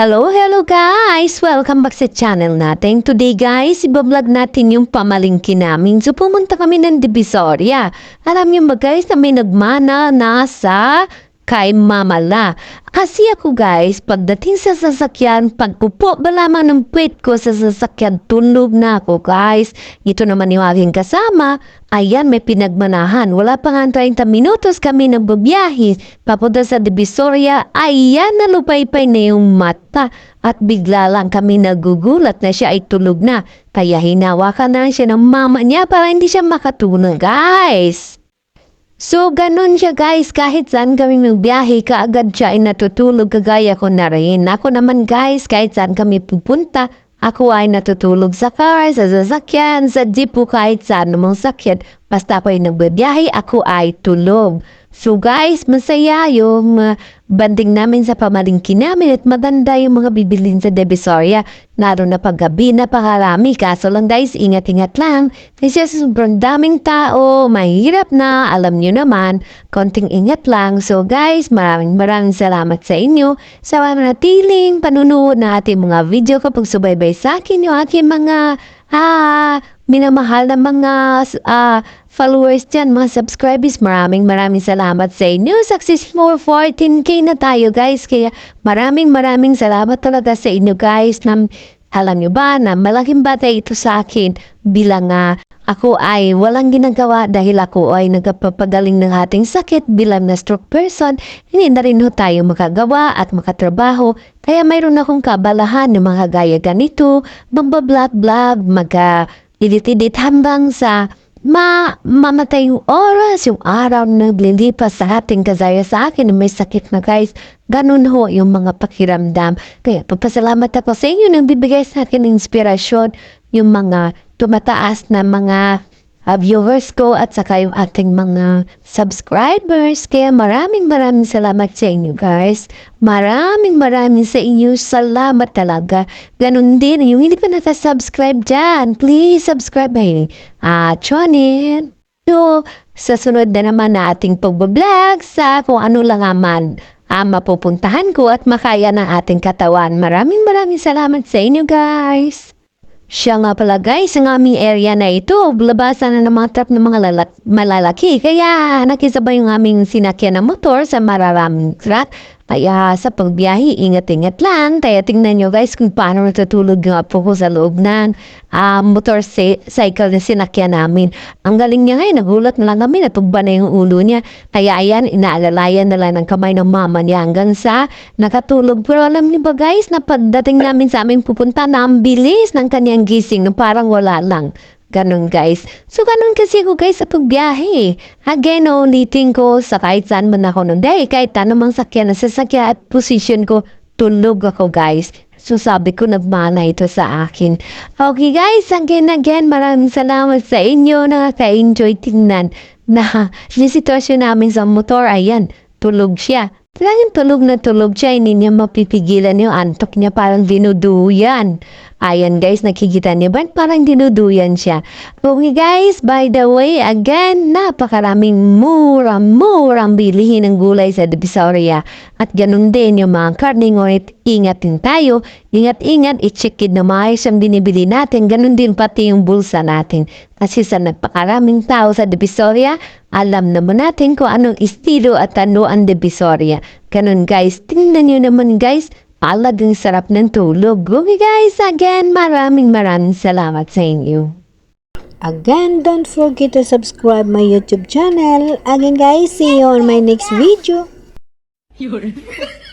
Hello, hello guys! Welcome back sa channel natin. Today guys, ibablog natin yung pamalingki namin. So pumunta kami ng Divisoria. Alam niyo ba guys na may nagmana nasa kay Mamala. Kasi ako guys, pagdating sa sasakyan, pagpupo ba lamang ng puwet ko sa sasakyan, tulog na ako guys. Ito naman yung aking kasama. Ayan, may pinagmanahan. Wala pa nga 30 minutos kami nagbabiyahe. Papunta sa Divisoria, ayan, nalupaypay na yung mata. At bigla lang kami nagugulat na siya ay tulog na. Kaya hinawakan na siya ng mama niya para hindi siya makatulog guys. So, ganun siya guys, kahit saan kami magbiyahe, kaagad siya ay natutulog kagaya ko na rin. Ako naman guys, kahit saan kami pupunta, ako ay natutulog sa car, sa sasakyan, sa jeep kahit saan namang sakyan. Basta ako ay nagbibiyahe, ako ay tulog. So guys, masaya yung uh, banding namin sa pamalingki namin at maganda yung mga bibilin sa Divisoria. Lalo na paggabi, napakarami. Kaso lang guys, ingat-ingat lang. Kasi sobrang daming tao, mahirap na, alam nyo naman, konting ingat lang. So guys, maraming maraming salamat sa inyo sa manatiling panunood na ating mga video kapag subaybay sa akin yung aking mga ah, minamahal na mga ah, followers dyan, mga subscribers. Maraming maraming salamat sa inyo. Successful 14k na tayo guys. Kaya maraming maraming salamat talaga sa inyo guys. Na, alam nyo ba na malaking batay ito sa akin bilang nga ako ay walang ginagawa dahil ako ay nagpapagaling ng ating sakit bilang na stroke person. Hindi na rin tayo makagawa at makatrabaho. Kaya mayroon akong kabalahan ng mga gaya ganito, magbablog-blog, mag-edit-edit hambang sa ma mamatay yung oras, yung araw na naglilipas sa ating kazaya sa akin na may sakit na guys. Ganun ho yung mga pakiramdam. Kaya papasalamat ako sa inyo nang bibigay sa akin inspirasyon yung mga tumataas na mga uh, viewers ko at saka yung ating mga subscribers. Kaya maraming maraming salamat sa inyo guys. Maraming maraming sa inyo salamat talaga. Ganun din, yung hindi pa nata-subscribe dyan, please subscribe ay uh, channel. So, sa sunod na naman na ating pagbablog sa kung ano lang aman ang mapupuntahan ko at makaya ng ating katawan. Maraming maraming salamat sa inyo guys. Siya nga pala guys, ang aming area na ito, labasan na ng mga trap ng mga lalak- malalaki. Kaya nakisabay yung aming sinakyan na motor sa mararaming truck. Kaya sa pagbiyahe, ingat-ingat lang. Kaya tingnan nyo guys kung paano natutulog nga po ko sa loob ng ah, motor si- cycle na sinakyan namin. Ang galing niya ngayon, nagulat na lang kami, natugba na yung ulo niya. Kaya ayan, inaalalayan na lang ng kamay ng mama niya hanggang sa nakatulog. Pero alam niyo ba guys, na pagdating namin sa aming pupunta, na ang bilis ng kanyang gising, parang wala lang. Ganon guys. So ganon kasi ako guys sa pagbiyahe. Again, ulitin ko sa kahit saan man ako nung day, kahit anumang sakyan na sasakyan at position ko, tulog ako guys. So sabi ko nagmana ito sa akin. Okay guys, again again, maraming salamat sa inyo. Nakaka-enjoy tingnan na yung sitwasyon namin sa motor, ayan, tulog siya. Talagang tulog na tulog siya, hindi niya mapipigilan yung antok niya, parang dinuduyan. Ayan guys, nakikita niyo ba? Parang dinuduyan siya. Okay guys, by the way, again, napakaraming mura-murang bilihin ng gulay sa Divisoria. At ganun din yung mga karne, ngunit ingat din tayo. Ingat-ingat, i-check it na maayos ang binibili natin. Ganun din pati yung bulsa natin. Kasi sa napakaraming tao sa Divisoria, alam naman natin kung anong estilo at ano ang Divisoria. Ganun guys, tingnan nyo naman guys, Talagang sarap ng tulog. Okay guys, again, maraming maraming salamat sa inyo. Again, don't forget to subscribe my YouTube channel. Again guys, see you on my next video.